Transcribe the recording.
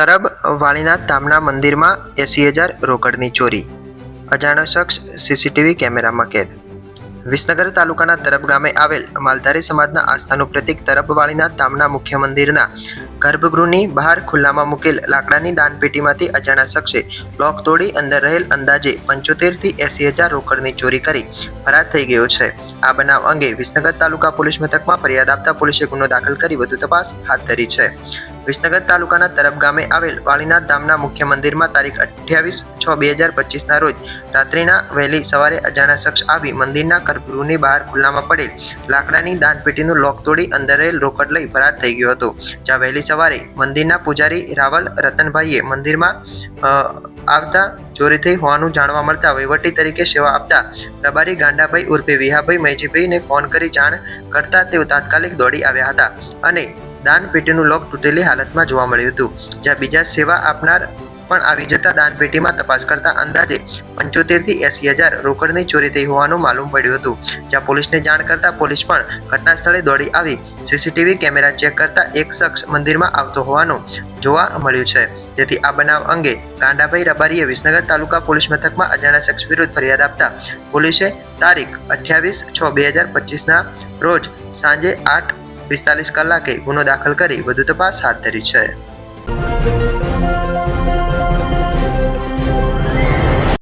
તરબ વાલીનાથ ધામના મંદિરમાં એસી હજાર રોકડની ચોરી. અજાણ્યો શખ્સ સીસીટીવી કેમેરામાં કેદ. વિસનગર તાલુકાના તરબ ગામે આવેલ માલધારી સમાજના આસ્થાનું પ્રતીક તરબવાળીના તામના મુખ્ય મંદિરના ગર્ભગૃહની બહાર ખુલ્લામાં મૂકેલ લાકડાની દાનપેટીમાંથી અજાણ્યા શખ્સે બ્લોક તોડી અંદર રહેલ અંદાજે પંચોતેરથી એસી હજાર રોકડની ચોરી કરી ફરાર થઈ ગયો છે. આ બનાવ અંગે વિસનગર તાલુકા પોલીસ મથકમાં ફરિયાદ આપતા પોલીસે ગુનો દાખલ કરી વધુ તપાસ હાથ ધરી છે. વિસનગર તાલુકાના તરફ ગામે આવેલ વાળીનાથ ધામના મુખ્ય મંદિરમાં તારીખ અઠ્યાવીસ છ બે હજાર પચીસના રોજ રાત્રિના વહેલી સવારે અજાણ્યા શખ્સ આવી મંદિરના કરગૃહની બહાર ખુલ્લામાં પડેલ લાકડાની દાનપેટીનું લોક તોડી અંદર રોકડ લઈ ફરાર થઈ ગયો હતો. જ્યાં વહેલી સવારે મંદિરના પૂજારી રાવલ રતનભાઈએ મંદિરમાં આવતા ચોરી થઈ હોવાનું જાણવા મળતા વહીવટી તરીકે સેવા આપતા રબારી ગાંડાભાઈ ઉર્ફે વિહાભાઈ મૈજીભાઈને ફોન કરી જાણ કરતા તેઓ તાત્કાલિક દોડી આવ્યા હતા અને દાનપેટીનું લોક તૂટેલી હાલતમાં જોવા મળ્યું હતું, જ્યાં બીજા સેવા આપનાર પણ આવી જતા દાનપેટીમાં તપાસ કરતા અંદાજે પંચોતેરથી એસી હજાર રોકડની ચોરી થઈ હોવાનું માલુમ પડ્યું હતું, જ્યાં પોલીસને જાણ કરતા પોલીસ પણ ઘટના સ્થળે દોડી આવી. સીસીટીવી કેમેરા ચેક કરતા એક શખ્સ મંદિરમાં આવતો હોવાનું જોવા મળ્યું છે. જેથી આ બનાવ અંગે કાંડાભાઈ રબારીએ વિસનગર તાલુકા પોલીસ મથકમાં અજાણ્યા શખ્સ વિરુદ્ધ ફરિયાદ આપતા પોલીસે તારીખ અઠ્યાવીસ છ બે હજાર પચીસના રોજ સાંજે આઠ પિસ્તાલીસ કલાકે ગુનો દાખલ કરી વધુ તપાસ હાથ ધરી છે.